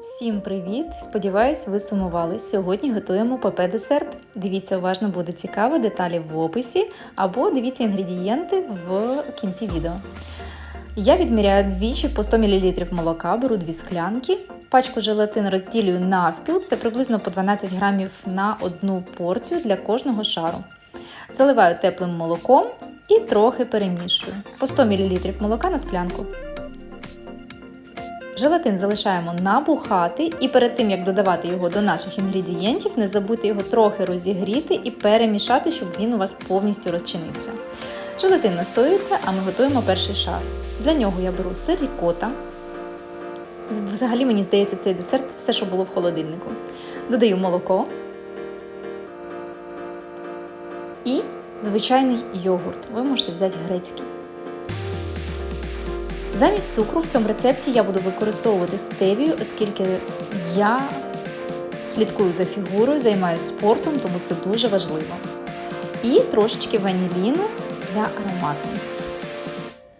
Всім привіт! Сподіваюсь, ви сумували. Сьогодні готуємо ПП десерт. Дивіться, уважно буде цікаво, деталі в описі або дивіться інгредієнти в кінці відео. Я відміряю двічі по 100 мл молока, беру дві склянки. Пачку желатин розділюю навпіл, це приблизно по 12 грамів на одну порцію для кожного шару. Заливаю теплим молоком і трохи перемішую. По 100 мл молока на склянку. Желатин залишаємо набухати і перед тим як додавати його до наших інгредієнтів, не забудьте його трохи розігріти і перемішати, щоб він у вас повністю розчинився. Желатин настоюється, а ми готуємо перший шар. Для нього я беру сир рікота. Взагалі, мені здається, цей десерт все, що було в холодильнику. Додаю молоко і звичайний йогурт. Ви можете взяти грецький. Замість цукру в цьому рецепті я буду використовувати стевію, оскільки я слідкую за фігурою, займаюся спортом, тому це дуже важливо. І трошечки ваніліну для аромату.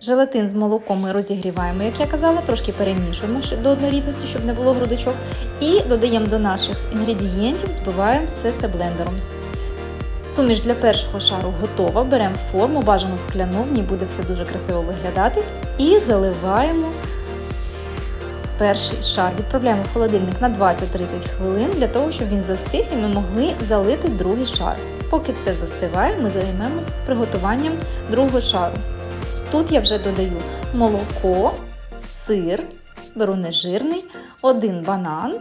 Желатин з молоком ми розігріваємо, як я казала, трошки перемішуємо до однорідності, щоб не було грудочок. І додаємо до наших інгредієнтів, збиваємо все це блендером. Суміш для першого шару готова. Беремо форму, бажано скляну, в ній буде все дуже красиво виглядати. І заливаємо перший шар. Відправляємо в холодильник на 20-30 хвилин для того, щоб він застиг і ми могли залити другий шар. Поки все застиває, ми займемось приготуванням другого шару. Тут я вже додаю молоко, сир, беру нежирний, один банан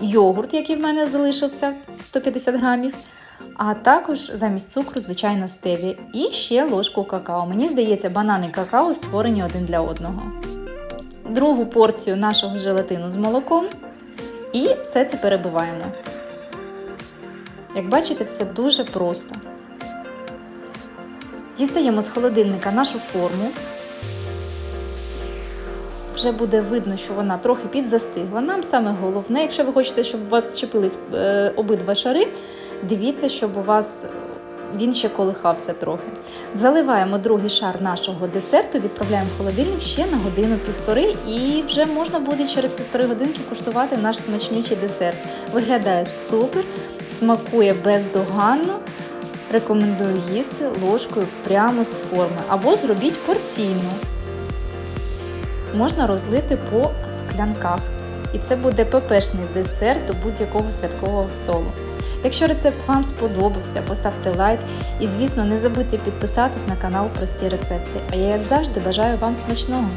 йогурт, який в мене залишився 150 грамів, а також замість цукру, звичайна стевія. І ще ложку какао. Мені здається, банани какао створені один для одного. Другу порцію нашого желатину з молоком. І все це перебиваємо. Як бачите, все дуже просто. Дістаємо з холодильника нашу форму вже буде видно, що вона трохи підзастигла. Нам саме головне, якщо ви хочете, щоб у вас щепились е, обидва шари, дивіться, щоб у вас він ще колихався трохи. Заливаємо другий шар нашого десерту, відправляємо в холодильник ще на годину-півтори, і вже можна буде через півтори годинки куштувати наш смачнючий десерт. Виглядає супер, смакує бездоганно. Рекомендую їсти ложкою прямо з форми або зробіть порційно можна розлити по склянках. І це буде ППшний десерт до будь-якого святкового столу. Якщо рецепт вам сподобався, поставте лайк і, звісно, не забудьте підписатись на канал Прості рецепти. А я, як завжди, бажаю вам смачного!